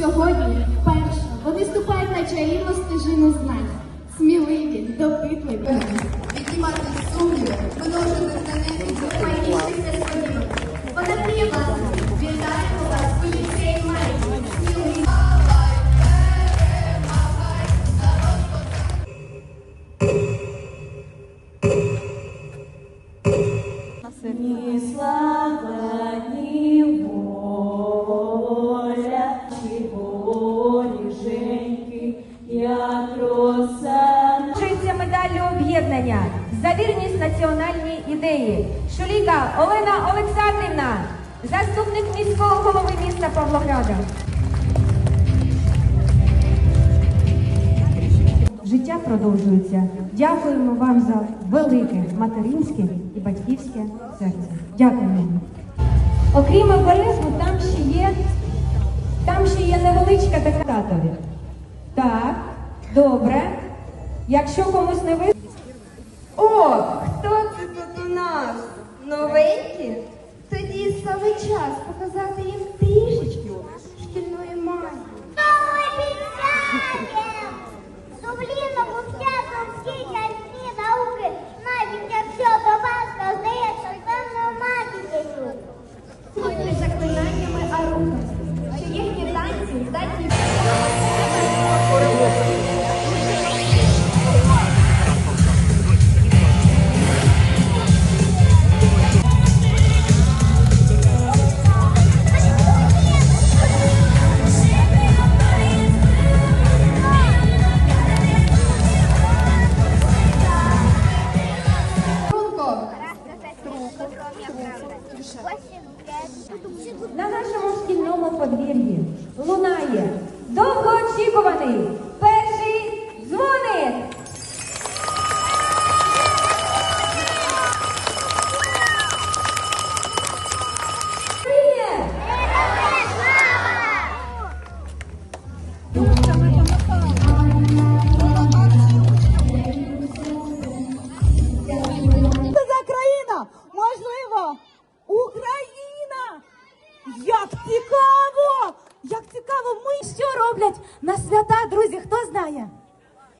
Сьогодні вперше вони ступають на чарівну стежину знань. Сміливі, допитливі. Піднімати сумніви, множити знання і Майбутніх несподіванок. Вона мріє вас. Вітаємо вас Марії. Сміливі. Ні слава, Вручується медаллю об'єднання за вірність національній ідеї. Шуліка Олена Олександрівна, заступник міського голови міста Павлограда. Життя продовжується. Дякуємо вам за велике материнське і батьківське серце. Дякуємо. Окрім обережну, там ще є, там ще є невеличка така татові. Так, добре. Якщо комусь не ви. О, хто це тут у нас? Новенькі? Тоді саме час показати їм трішечки шкільної магії. Сумлінно вивчати всі тяжкі науки, навіть якщо до вас здається певною магією. Не заклинаннями, а рухами. Що їхні танці здатні На нашому шкільному подвір'ї лунає довгоочікуваний перший дзвоник. Це країна? Можливо, Україна! Як цікаво! Як цікаво! Ми що роблять на свята, друзі? Хто знає?